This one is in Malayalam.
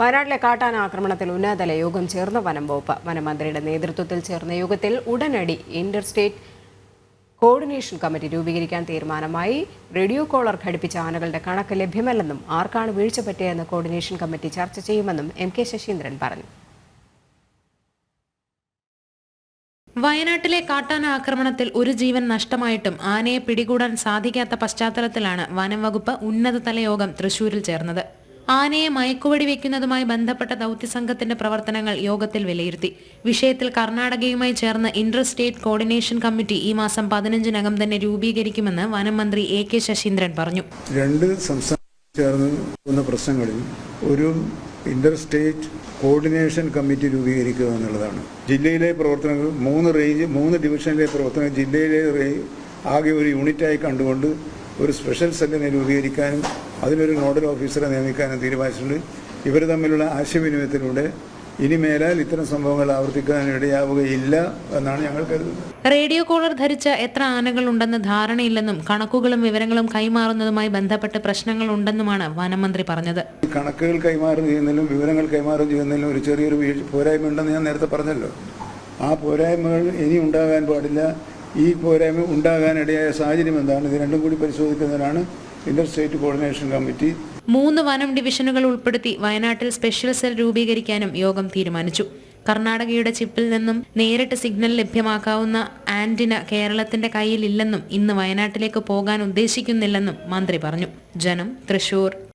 വയനാട്ടിലെ കാട്ടാന ആക്രമണത്തിൽ ഉന്നതതല യോഗം ചേർന്ന വനം വകുപ്പ് വനമന്ത്രിയുടെ നേതൃത്വത്തിൽ ചേർന്ന യോഗത്തിൽ ഉടനടി ഇന്റർസ്റ്റേറ്റ് കോർഡിനേഷൻ കമ്മിറ്റി രൂപീകരിക്കാൻ തീരുമാനമായി. റേഡിയോ കോളർ ഘടിപ്പിച്ച ആനകളുടെ കണക്ക് ലഭ്യമല്ലെന്നും ആർക്കാണ് വീഴ്ച പറ്റിയതെന്ന് കോർഡിനേഷൻ കമ്മിറ്റി ചർച്ച ചെയ്യുമെന്നും എം കെ ശശീന്ദ്രൻ പറഞ്ഞു. വയനാട്ടിലെ കാട്ടാന ആക്രമണത്തിൽ ഒരു ജീവൻ നഷ്ടമായിട്ടും ആനയെ പിടികൂടാൻ സാധിക്കാത്ത പശ്ചാത്തലത്തിലാണ് വനം വകുപ്പ് ഉന്നതതല യോഗം തൃശൂരിൽ ചേർന്നത്. ആനയെ മയക്കുവടി വെക്കുന്നതുമായി ബന്ധപ്പെട്ട ദൗത്യസംഘത്തിന്റെ പ്രവർത്തനങ്ങൾ യോഗത്തിൽ വിലയിരുത്തി. വിഷയത്തിൽ കർണാടകയുമായി ചേർന്ന് ഇന്റർ സ്റ്റേറ്റ് കോർഡിനേഷൻ കമ്മിറ്റി ഈ മാസം പതിനഞ്ചിനകം തന്നെ രൂപീകരിക്കുമെന്ന് വനം മന്ത്രി എ കെ ശശീന്ദ്രൻ പറഞ്ഞു. രണ്ട് സംസ്ഥാന ചേർന്ന് പ്രശ്നങ്ങളിൽ ഒരു ഇന്റർ സ്റ്റേറ്റ് കോർഡിനേഷൻ കമ്മിറ്റി രൂപീകരിക്കുക എന്നുള്ളതാണ്. ജില്ലയിലെ പ്രവർത്തനങ്ങൾ മൂന്ന് റേഞ്ച് മൂന്ന് ഡിവിഷനിലെ പ്രവർത്തനങ്ങൾ ജില്ലയിലെ ആകെ ഒരു യൂണിറ്റായി കണ്ടുകൊണ്ട് ഒരു സ്പെഷ്യൽ സെല്ലിനെ രൂപീകരിക്കാനും അതിനൊരു നോഡൽ ഓഫീസറെ നിയമിക്കാനും തീരുമാനിച്ചിട്ടുണ്ട്. ഇവർ തമ്മിലുള്ള ആശയവിനിമയത്തിലൂടെ ഇനി മേലാൽ ഇത്തരം സംഭവങ്ങൾ ആവർത്തിക്കാൻ ഇടയാവുകയില്ല എന്നാണ് ഞങ്ങൾ കരുതുന്നത്. റേഡിയോ കോളർ ധരിച്ച എത്ര ആനകൾ ഉണ്ടെന്ന് ധാരണയില്ലെന്നും കണക്കുകളും വിവരങ്ങളും കൈമാറുന്നതുമായി ബന്ധപ്പെട്ട് പ്രശ്നങ്ങൾ ഉണ്ടെന്നുമാണ് വനമന്ത്രി പറഞ്ഞത്. കണക്കുകൾ കൈമാറും ചെയ്യുന്നതിലും വിവരങ്ങൾ കൈമാറും ചെയ്യുന്നതിലും ഒരു ചെറിയൊരു പോരായ്മ ഉണ്ടെന്ന് ഞാൻ നേരത്തെ പറഞ്ഞല്ലോ. ആ പോരായ്മകൾ ഇനി ഉണ്ടാകാൻ പാടില്ല. ഈ പോരായ്മ ഉണ്ടാകാനിടയായ സാഹചര്യം എന്താണ്? ഇത് രണ്ടും കൂടി പരിശോധിക്കുന്നതിനാണ് ഇന്റർ സ്റ്റേറ്റ് കോർഡിനേഷൻ കമ്മിറ്റി മൂന്ന് വനം ഡിവിഷനുകൾ ഉൾപ്പെടുത്തി വയനാട്ടിൽ സ്പെഷ്യൽ സെൽ രൂപീകരിക്കാനും യോഗം തീരുമാനിച്ചു. കർണാടകയുടെ ചിപ്പിൽ നിന്നും നേരിട്ട് സിഗ്നൽ ലഭ്യമാക്കാവുന്ന ആന്റിന കേരളത്തിന്റെ കയ്യിലില്ലെന്നും ഇന്ന് വയനാട്ടിലേക്ക് പോകാൻ ഉദ്ദേശിക്കുന്നില്ലെന്നും മന്ത്രി പറഞ്ഞു. ജനം തൃശൂർ.